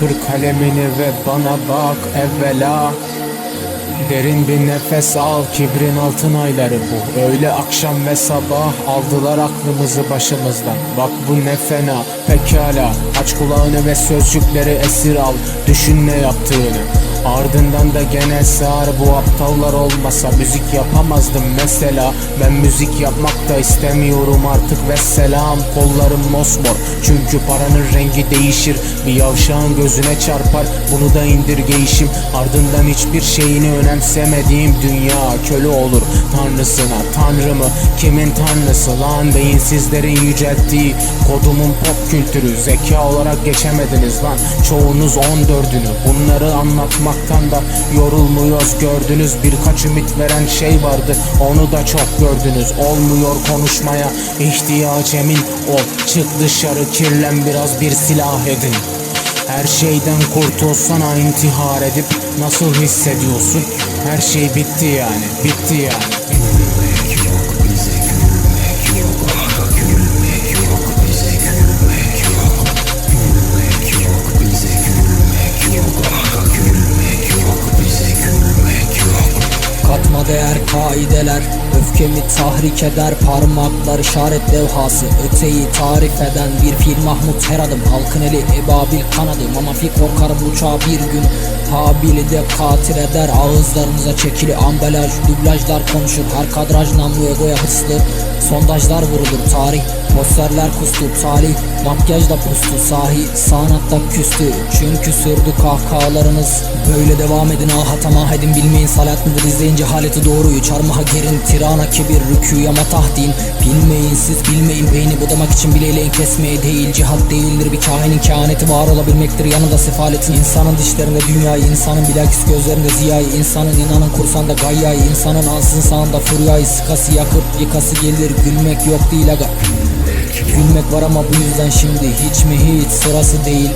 Kır kalemini ve bana bak evvela. Derin bir nefes al kibrin altın ayları bu. Öyle akşam ve sabah aldılar aklımızı başımızdan. Bak bu ne fena pekala. Aç kulağını ve sözcükleri esir al Düşün ne yaptığını. Ardından da gene sığar bu aptallar olmasa Müzik yapamazdım mesela. Ben müzik yapmak da istemiyorum artık ve selam. Kollarım mosmor çünkü paranın rengi değişir. Bir yavşağın gözüne çarpar bunu da indirgeyişim. Ardından hiçbir şeyini önemsemediğim dünya köle olur Tanrısına tanrımı. Kimin tanrısı lan? Beyinsizlerin yücelttiği Kodumun pop kültürü. Zeka olarak geçemediniz lan. Çoğunuz 14'ünü bunları anlatmaktan da yorulmuyoruz gördünüz Birkaç ümit veren şey vardı onu da çok gördünüz Olmuyor konuşmaya ihtiyaç emin ol Çık dışarı kirlen biraz bir silah edin her şeyden kurtulsana intihar edip nasıl hissediyorsun? Her şey bitti yani, bitti yani. Değer kaideler Öfkemi tahrik eder Parmaklar işaret levhası. Öteyi tarif eden bir fil Mahmut her adım Halkın eli ebabil kanadı. Mamafi korkar uçağı bir gün. Habil'i de katil eder. Ağızlarınıza çekili ambalaj Dublajlar konuşur. Her kadraj namlu egoya hırslı. Sondajlar vurulur. Tarih Posterler kustu. Talih Makyajda pustu. Sahi Sanatta küstü. Çünkü sürdü kahkahalarınız. Böyle devam edin aha tamah edin. Bilmeyin salat mıdır? İzleyin cehaleti doğruyu. Çarmıha gerin tirana kibir rükü ama tahdin Bilmeyin siz bilmeyin beyni budamak için bileyleyin kesmeye değil. Cihat değildir bir kahinin kehaneti var olabilmektir. Yanında sefaletin insanın dişlerinde dünyayı insanın bilakis gözlerinde ziyayı insanın inanın kursanda gayyayı insanın ansızın sağında furyayı sıkası yakıp yıkası gelir. Gülmek yok değil aga. Gülmek var ama bu yüzden şimdi hiç mi hiç sırası değil